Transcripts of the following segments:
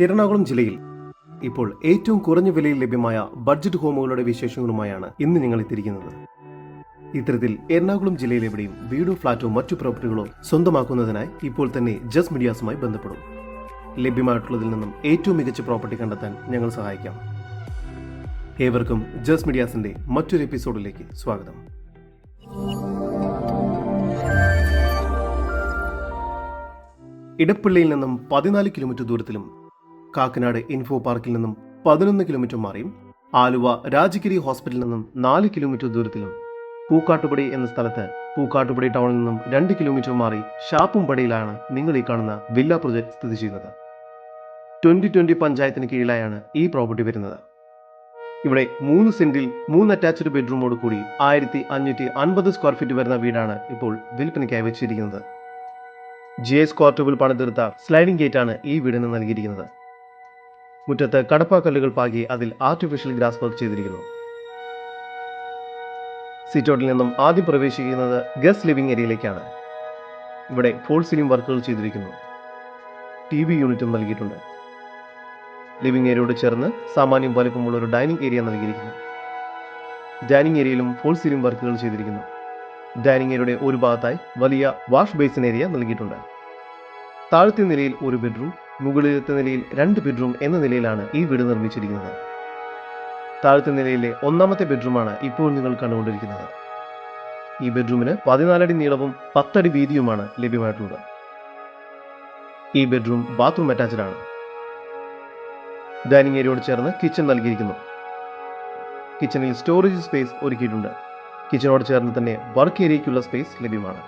എറണാകുളം ജില്ലയിൽ ഇപ്പോൾ ഏറ്റവും കുറഞ്ഞ വിലയിൽ ലഭ്യമായ ബഡ്ജറ്റ് ഹോമുകളുടെ വിശേഷങ്ങളുമായാണ് ഇന്ന് ഞങ്ങൾ എത്തിയിരിക്കുന്നത്. ഇത്തരത്തിൽ എറണാകുളം ജില്ലയിലെവിടെയും വീടോ ഫ്ളാറ്റോ മറ്റു പ്രോപ്പർട്ടികളോ സ്വന്തമാക്കുന്നതിനായി ഇപ്പോൾ തന്നെ ജസ് മീഡിയാസുമായി ബന്ധപ്പെടും. ലഭ്യമായിട്ടുള്ളതിൽ നിന്നും ഏറ്റവും മികച്ച പ്രോപ്പർട്ടി കണ്ടെത്താൻ ഞങ്ങൾ സഹായിക്കാം. ഏവർക്കും ജസ് മീഡിയാസിന്റെ മറ്റൊരു എപ്പിസോഡിലേക്ക് സ്വാഗതം. ഇടപ്പള്ളിയിൽ നിന്നും പതിനാല് കിലോമീറ്റർ ദൂരത്തിലും കാക്കനാട് ഇൻഫോ പാർക്കിൽ നിന്നും പതിനൊന്ന് കിലോമീറ്റർ മാറിയും ആലുവ രാജഗിരി ഹോസ്പിറ്റലിൽ നിന്നും നാല് കിലോമീറ്റർ ദൂരത്തിലും പൂക്കാട്ടുപടി എന്ന സ്ഥലത്ത് പൂക്കാട്ടുപടി ടൗണിൽ നിന്നും രണ്ട് കിലോമീറ്റർ മാറി ഷാപ്പുംപടിയിലാണ് നിങ്ങൾ ഈ കാണുന്ന വില്ല പ്രൊജക്ട് സ്ഥിതി ചെയ്യുന്നത്. ട്വന്റി ട്വന്റി പഞ്ചായത്തിന് കീഴിലായാണ് ഈ പ്രോപ്പർട്ടി വരുന്നത്. ഇവിടെ മൂന്ന് സെന്റിൽ മൂന്ന് അറ്റാച്ച്ഡ് ബെഡ്റൂമോട് കൂടി ആയിരത്തി അഞ്ഞൂറ്റി അൻപത് സ്ക്വയർ ഫീറ്റ് വരുന്ന വീടാണ് ഇപ്പോൾ വിൽപ്പനയ്ക്കായി വെച്ചിരിക്കുന്നത്. ജി എസ് ക്വാർട്ടബിൾ പണിതീർത്ത സ്ലൈഡിംഗ് ഗേറ്റാണ് ഈ വീടിന് നൽകിയിരിക്കുന്നത്. മുറ്റത്ത് കടപ്പാക്കല്ലുകൾ പാകി അതിൽ ആർട്ടിഫിഷ്യൽ ഗ്രാസ് വർക്ക് ചെയ്തിരിക്കുന്നു. സിറ്റോട്ടിൽ നിന്നും ആദ്യം പ്രവേശിക്കുന്നത് ഗസ്റ്റ് ലിവിംഗ് ഏരിയയിലേക്കാണ് ഇവിടെ ഫോൾ സീലിംഗ് വർക്കുകൾ ചെയ്തിരിക്കുന്നു. ടി വി യൂണിറ്റും നൽകിയിട്ടുണ്ട്. ലിവിംഗ് ഏരിയയോട് ചേർന്ന് സാമാന്യം വലുപ്പമുള്ള ഒരു ഡൈനിങ് ഏരിയ നൽകിയിരിക്കുന്നു. ഡൈനിങ് ഏരിയയിലും ഫോൾ സീലിംഗ് വർക്കുകൾ ചെയ്തിരിക്കുന്നു. ഡൈനിങ് ഏരിയയുടെ ഒരു ഭാഗത്തായി വലിയ വാഷ് ബേസിൻ ഏരിയ നൽകിയിട്ടുണ്ട്. താഴത്തെ നിലയിൽ ഒരു ബെഡ്റൂം മുകളിലത്തെ നിലയിൽ രണ്ട് ബെഡ്റൂം എന്ന നിലയിലാണ് ഈ വീട് നിർമ്മിച്ചിരിക്കുന്നത്. താഴത്തെ നിലയിലെ ഒന്നാമത്തെ ബെഡ്റൂമാണ് ഇപ്പോൾ നിങ്ങൾ കണ്ടുകൊണ്ടിരിക്കുന്നത്. ഈ ബെഡ്റൂമിന് പതിനാലടി നീളവും പത്തടി വീതിയുമാണ് ലഭ്യമായിട്ടുള്ളത്. ഈ ബെഡ്റൂം ബാത്റൂം ആണ്. ഡൈനിങ് ഏരിയയോട് ചേർന്ന് കിച്ചൺ നൽകിയിരിക്കുന്നു. കിച്ചണിൽ സ്റ്റോറേജ് സ്പേസ് ഒരുക്കിയിട്ടുണ്ട്. കിച്ചണോട് ചേർന്ന് തന്നെ വർക്ക് ഏരിയയ്ക്കുള്ള സ്പേസ് ലഭ്യമാണ്.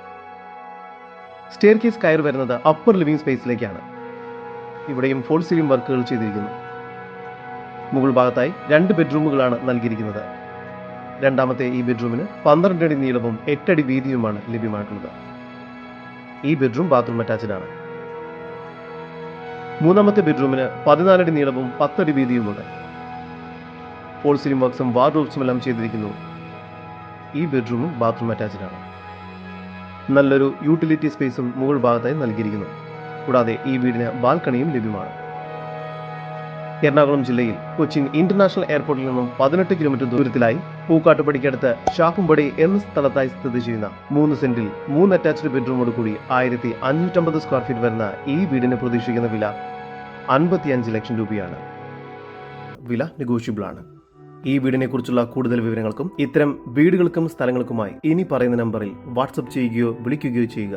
സ്റ്റെയർ കേസ് കയർ വരുന്നത് അപ്പർ ലിവിംഗ് സ്പേസിലേക്കാണ്. ഇവിടെയും ഫോൾ സീലിംഗ് വർക്കുകൾ ചെയ്തിരിക്കുന്നു. മുകൾ ഭാഗത്തായി രണ്ട് ബെഡ്റൂമുകളാണ് നൽകിയിരിക്കുന്നത്. രണ്ടാമത്തെ ഈ ബെഡ്റൂമിന് പന്ത്രണ്ട് അടി നീളവും എട്ടടി വീതിയുമാണ് ലഭ്യമായിട്ടുള്ളത്. ഈ ബെഡ്റൂം ബാത്റൂം ആണ്. മൂന്നാമത്തെ ബെഡ്റൂമിന് പതിനാലടി നീളവും പത്തടി വീതിയുമുണ്ട്. ഫോൾ സീലിംഗ് വർക്ക്സും വാർഡ്രോബ്സും എല്ലാം ചെയ്തിരിക്കുന്നു. ഈ ബെഡ്റൂമും ബാത്റൂം അറ്റാച്ച്ഡ് ആണ്. നല്ലൊരു യൂട്ടിലിറ്റി സ്പേസും മുകൾ ഭാഗത്തായി നൽകിയിരിക്കുന്നു. കൂടാതെ ഈ വീടിന് ബാൽക്കണിയും ലഭ്യമാണ്. എറണാകുളം ജില്ലയിൽ കൊച്ചിൻ ഇന്റർനാഷണൽ എയർപോർട്ടിൽ നിന്നും പതിനെട്ട് കിലോമീറ്റർ ദൂരത്തിലായി പൂക്കാട്ടുപടിക്കടുത്ത് ഷാപ്പുംപടി എന്ന സ്ഥലത്തായി സ്ഥിതി ചെയ്യുന്ന മൂന്ന് സെന്റിൽ മൂന്ന് അറ്റാച്ച്ഡ് ബെഡ്റൂമോട് കൂടി ആയിരത്തി അഞ്ഞൂറ്റമ്പത് സ്ക്വയർ ഫീറ്റ് വരുന്ന ഈ വീടിന് പ്രതീക്ഷിക്കുന്ന വില അൻപത്തിയഞ്ച് ലക്ഷം രൂപയാണ്. വില നെഗോഷ്യബിൾ ആണ് ഈ വീടിനെ കുറിച്ചുള്ള കൂടുതൽ വിവരങ്ങൾക്കും ഇത്തരം വീടുകൾക്കും സ്ഥലങ്ങൾക്കുമായി ഇനി പറയുന്ന നമ്പറിൽ വാട്സപ്പ് ചെയ്യുകയോ വിളിക്കുകയോ ചെയ്യുക.